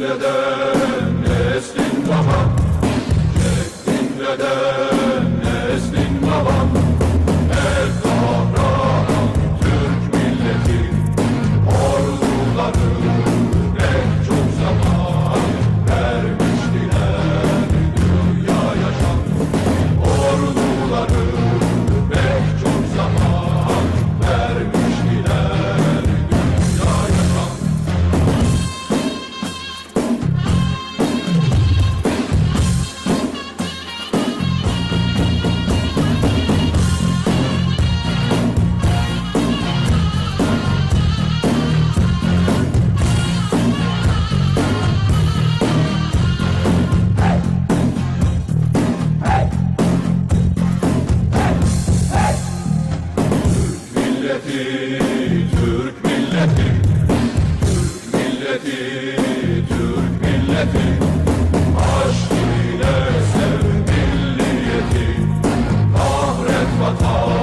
Eskinceden eskin daha milleti, Türk milleti, Türk milleti, Türk milleti, aşk ile sev milliyeti, ahret vatan.